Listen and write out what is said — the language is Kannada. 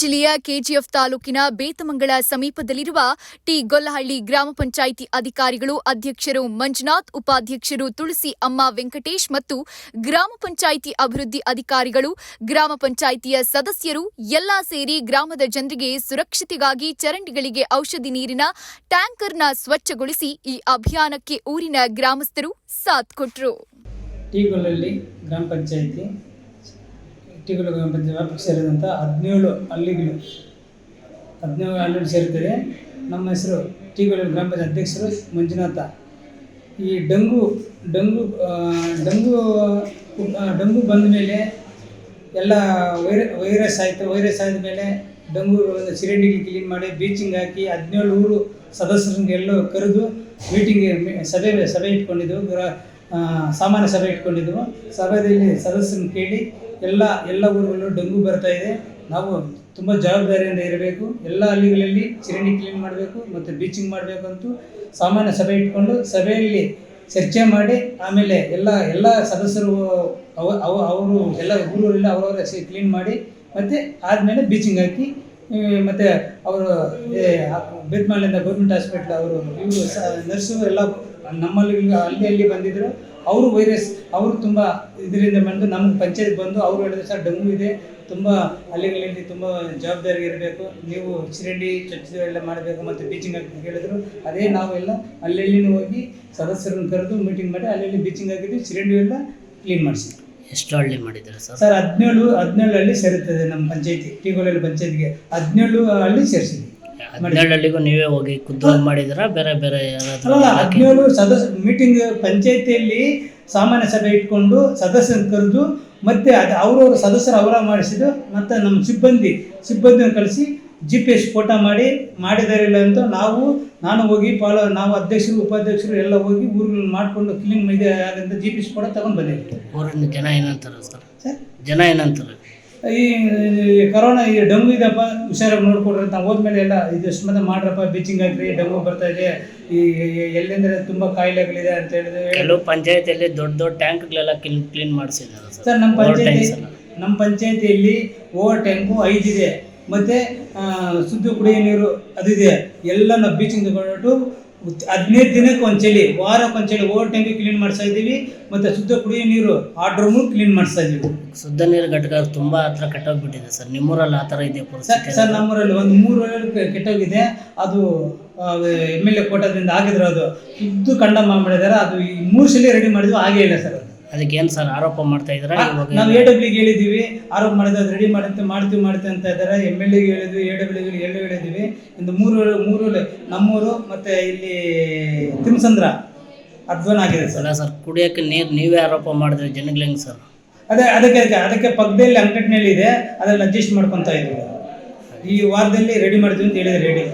ಜಿಲ್ಲೆಯ ಕೆಜಿಎಫ್ ತಾಲೂಕಿನ ಬೇತಮಂಗಳ ಸಮೀಪದಲ್ಲಿರುವ ಟಿ ಗೊಲ್ಲಹಳ್ಳಿ ಗ್ರಾಮ ಪಂಚಾಯಿತಿ ಅಧಿಕಾರಿಗಳು ಅಧ್ಯಕ್ಷರು ಮಂಜುನಾಥ್, ಉಪಾಧ್ಯಕ್ಷರು ತುಳಸಿ ಅಮ್ಮ ವೆಂಕಟೇಶ್ ಮತ್ತು ಗ್ರಾಮ ಪಂಚಾಯಿತಿ ಅಭಿವೃದ್ಧಿ ಅಧಿಕಾರಿಗಳು, ಗ್ರಾಮ ಪಂಚಾಯಿತಿಯ ಸದಸ್ಯರು ಎಲ್ಲಾ ಸೇರಿ ಗ್ರಾಮದ ಜನರಿಗೆ ಸುರಕ್ಷತೆಗಾಗಿ ಚರಂಡಿಗಳಿಗೆ ಔಷಧಿ ನೀರಿನ ಟ್ಯಾಂಕರ್ನ ಸ್ವಚ್ಛಗೊಳಿಸಿ ಈ ಅಭಿಯಾನಕ್ಕೆ ಊರಿನ ಗ್ರಾಮಸ್ಥರು ಸಾಥ್ ಕೊಟ್ಟರು ಪಂಚಾಯತಿ ವ್ಯಾಪ್ತಿಗೆ ಸೇರಿದಂಥ ಹದಿನೇಳು ಹಳ್ಳಿಗಳು. ಹದಿನೇಳು ಹಳ್ಳಿಗಳು ಸೇರುತ್ತದೆ ನಮ್ಮ ಹೆಸರು ಟಿಗಳು ಗ್ರಾಮ ಪಂಚಾಯತ್ ಅಧ್ಯಕ್ಷರು ಮಂಜುನಾಥ. ಈ ಡಂಗು ಡಂಗು ಡಂಗು ಡಂಗು ಬಂದ ಮೇಲೆ ಎಲ್ಲ ವೈರ, ವೈರಸ್ ಆಯಿತು. ವೈರಸ್ ಆದ ಮೇಲೆ ಡಂಗು ಸಿಲಿಂಡಿಗೆ ಕ್ಲೀನ್ ಮಾಡಿ ಬೀಚಿಂಗ್ ಹಾಕಿ ಹದಿನೇಳು ಊರು ಸದಸ್ಯರಿಗೆಲ್ಲ ಕರೆದು ಮೀಟಿಂಗ್ ಸಭೆ ಸಭೆ ಇಟ್ಕೊಂಡಿದ್ದೆವು. ಸಾಮಾನ್ಯ ಸಭೆ ಇಟ್ಕೊಂಡಿದ್ರು. ಸಭೆಯಲ್ಲಿ ಸದಸ್ಯರನ್ನು ಕೇಳಿ ಎಲ್ಲ ಎಲ್ಲ ಊರುಗಳು ಡೆಂಗು ಬರ್ತಾ ಇದೆ. ನಾವು ತುಂಬ ಜವಾಬ್ದಾರಿಯಿಂದ ಇರಬೇಕು. ಎಲ್ಲ ಹಳ್ಳಿಗಳಲ್ಲಿ ಚರಂಡಿ ಕ್ಲೀನ್ ಮಾಡಬೇಕು ಮತ್ತು ಬೀಚಿಂಗ್ ಮಾಡಬೇಕು ಅಂತೂ ಸಾಮಾನ್ಯ ಸಭೆ ಇಟ್ಕೊಂಡು ಸಭೆಯಲ್ಲಿ ಚರ್ಚೆ ಮಾಡಿ ಆಮೇಲೆ ಎಲ್ಲ ಎಲ್ಲ ಸದಸ್ಯರು ಅವ ಅವ, ಅವರು ಎಲ್ಲ ಊರೂರೆಲ್ಲ ಅವರವರ ಕ್ಲೀನ್ ಮಾಡಿ ಮತ್ತು ಆದಮೇಲೆ ಬೀಚಿಂಗ್ ಹಾಕಿ ಮತ್ತೆ ಅವರು ಬೇತ್ಮಾಲಿಂದ ಗೌರ್ಮೆಂಟ್ ಹಾಸ್ಪಿಟ್ಲ್ ಅವರು, ಇವರು ನರ್ಸು ಎಲ್ಲ ನಮ್ಮಲ್ಲಿ ಅಲ್ಲಿ ಅಲ್ಲಿ ಬಂದಿದ್ದರು ಅವರು ವೈರಸ್ ಅವರು ತುಂಬ ಇದರಿಂದ ಬಂದು ನಮ್ಮ ಪಂಚಾಯತ್ ಬಂದು ಅವರು ಹೇಳಿದ್ರು, ಸರ್, ಡೆಂಗು ಇದೆ, ತುಂಬ ಹಳ್ಳಿಗಳಲ್ಲಿ ತುಂಬ ಜವಾಬ್ದಾರಿ ಇರಬೇಕು. ನೀವು ಚರಂಡಿ ಸ್ವಚ್ಛ ಎಲ್ಲ ಮಾಡಬೇಕು ಮತ್ತು ಬೀಚಿಂಗ್ ಹಾಕಿ ಹೇಳಿದ್ರು. ಅದೇ ನಾವೆಲ್ಲ ಅಲ್ಲೆಲ್ಲಿನೂ ಹೋಗಿ ಸದಸ್ಯರನ್ನು ಕರೆದು ಮೀಟಿಂಗ್ ಮಾಡಿ ಅಲ್ಲಲ್ಲಿ ಬೀಚಿಂಗ್ ಹಾಕಿದ್ವಿ. ಚರಂಡಿ ಎಲ್ಲ ಕ್ಲೀನ್ ಮಾಡಿಸಿದ್ವಿ. ಎಷ್ಟು ಹಳ್ಳಿ ಮಾಡಿದ್ದಾರೆ ಸರ್? ಸರ್ ಹದಿನೇಳು ಹದಿನೇಳು ಹಳ್ಳಿ ಸೇರುತ್ತದೆ ನಮ್ಮ ಪಂಚಾಯತಿ. ಟಿಗೋಲಲ್ಲಿ ಪಂಚಾಯತಿಗೆ ಹದಿನೇಳು ಹಳ್ಳಿ ಸೇರಿಸಿದ್ವಿ ಹದಿನೇಳು ಹಳ್ಳಿಗೂ ನೀವೇ ಹೋಗಿ ಖುದ್ದು ಮಾಡಿದ್ದೀರಾ? ಬೇರೆ ಬೇರೆ ಯಾರಾದರೂ ಅಲ್ಲ ಹದಿನೇಳು ಸದಸ್ಯ ಮೀಟಿಂಗ್ ಪಂಚಾಯತಿಯಲ್ಲಿ ಸಾಮಾನ್ಯ ಸಭೆ ಇಟ್ಕೊಂಡು ಸದಸ್ಯರನ್ನು ಕರೆದು ಮತ್ತೆ ಅದು ಅವರವ್ರ ಸದಸ್ಯರು ಅವರ ಮಾಡಿಸಿದ್ದು ಮತ್ತು ನಮ್ಮ ಸಿಬ್ಬಂದಿ ಸಿಬ್ಬಂದಿಯನ್ನು ಕಳಿಸಿ ಜಿ ಪಿ ಎಸ್ ಫೋಟೋ ಮಾಡಿ ಮಾಡಿದಾರಿಲ್ಲ ಅಂತ ನಾವು ನಾನು ಹೋಗಿ ಪಾಲೋ ನಾವು ಅಧ್ಯಕ್ಷರು ಉಪಾಧ್ಯಕ್ಷರು ಎಲ್ಲ ಹೋಗಿ ಊರುಗಳನ್ನ ಮಾಡಿಕೊಂಡು ಕ್ಲೀನ್ ಇದೆ ಆಗಂತ ಜಿ ಪಿ ಎಸ್ ಫೋಟೋ ತಗೊಂಡು ಬಂದಿದ್ದೆ ಊರಿನ ಜನ ಏನಂತಾರೆ ಸರ್? ಸರ್? ಜನ ಏನಂತಾರೆ? ಈ ಕರೋನಾ ಈ ಡಂಗು ಇದಪ್ಪ ಹುಷಾರಾಗಿ ನೋಡ್ಕೊಡ್ರಿ ಅಂತ ಹೋದ್ಮೇಲೆ ಎಲ್ಲ ಇದು ಮಂದಿ ಮಾಡ್ರಪ್ಪ ಬೀಚಿಂಗ್ ಹಾಕ್ರಿ ಡಂಗು ಬರ್ತಾ ಇದೆ. ಈ ಎಲ್ಲೆಂದ್ರೆ ತುಂಬ ಕಾಯಿಲೆಗಳಿದೆ ಅಂತ ಹೇಳಿದ್ರೆ ಕೆಲವು ಪಂಚಾಯತಿಯಲ್ಲಿ ದೊಡ್ಡ ದೊಡ್ಡ ಟ್ಯಾಂಕ್ಗಳೆಲ್ಲ ಕ್ಲೀನ್ ಕ್ಲೀನ್ ಮಾಡಿಸಿದ್ದಾರೆ ಸರ್. ನಮ್ಮ ಪಂಚಾಯತಿ ನಮ್ಮ ಪಂಚಾಯತಿಯಲ್ಲಿ ಓವರ್ ಟ್ಯಾಂಕು ಐದಿದೆ ಮತ್ತು ಶುದ್ಧ ಕುಡಿಯೋ ನೀರು ಅದಿದೆ ಎಲ್ಲ ನಾವು ಬೀಚಿಂಗ್ ತಗೊಂಡ್ಬಿಟ್ಟು ಹದಿನೈದು ದಿನಕ್ಕೆ ಒಂದು ಚಳಿ ವಾರಕ್ಕೆ ಒಂದು ಚಳಿ ಓವರ್ ಟ್ಯಾಂಕ್ ಕ್ಲೀನ್ ಮಾಡಿಸ್ತಾ ಇದ್ದೀವಿ. ಮತ್ತು ಶುದ್ಧ ಕುಡಿಯೋ ನೀರು ಆರ್ಡ್ ಡ್ರಮ್ಮು ಕ್ಲೀನ್ ಮಾಡಿಸ್ತಾ ಇದ್ದೀವಿ. ಶುದ್ಧ ನೀರು ಘಟಕ ತುಂಬ ಹತ್ರ ಕೆಟ್ಟೋಗ್ಬಿಟ್ಟಿದೆ ಸರ್. ನಿಮ್ಮೂರಲ್ಲಿ ಆ ಥರ ಇದೆ ಸರ್ ಸರ್ ನಮ್ಮೂರಲ್ಲಿ ಒಂದು ಮೂರು ಕೆಟ್ಟೋಗಿದೆ. ಅದು ಎಂ ಎಲ್ ಎ ಕೋಟದಿಂದ ಆಗಿದ್ರು ಅದು. ಶುದ್ಧ ಕಂಡ ಮಾಡಿದಾರೆ ಅದು ಈ ಮೂರು ಸಲ ರೆಡಿ ಮಾಡಿದ್ವಿ ಆಗೇ ಇಲ್ಲ ಸರ್. ಅದು ಅದಕ್ಕೆ ಏನು ಸರ್ ಆರೋಪ ಮಾಡ್ತಾ ಇದ್ದೀರಾ? ನಾವು ಎ ಡಬ್ಲ್ಯೂಗೆ ಹೇಳಿದ್ದೀವಿ ಆರೋಪ ಮಾಡಿದ್ರೆ ಅದು ರೆಡಿ ಮಾಡಂತೆ ಮಾಡ್ತೀವಿ ಮಾಡ್ತೀವಿ ಅಂತ ಇದ್ದಾರೆ. ಎಂ ಎಲ್ ಎಗೆ ಹೇಳಿದ್ವಿ ಎ ಡಬ್ಲ್ಯೂಗೆ ಎರಡು ಹೇಳಿದ್ದೀವಿ ಇಂದು ಮೂರು ಮೂರು ನಮ್ಮೂರು ಮತ್ತು ಇಲ್ಲಿ ತಿಮ್ಸಂದ್ರ ಅಧ್ವಾನ ಆಗಿದೆ ಸರ್. ಅಲ್ಲ ಸರ್ ಕುಡಿಯೋಕ್ಕೆ ನೀರು ನೀವೇ ಆರೋಪ ಮಾಡಿದ್ರೆ ಜನಗಳು ಹೆಂಗೆ ಸರ್? ಅದೇ ಅದಕ್ಕೆ ಅದಕ್ಕೆ- ಅದಕ್ಕೆ ಪಕ್ಕದಲ್ಲಿ ಅಂಗಡಿನಲ್ಲಿ ಇದೆ ಅದನ್ನು ಅಡ್ಜಸ್ಟ್ ಮಾಡ್ಕೊತಾ ಇದ್ದೀವಿ ಈ ವಾರದಲ್ಲಿ ರೆಡಿ ಮಾಡ್ತೀವಿ ಅಂತ ಹೇಳಿದ್ರೆ ರೆಡಿ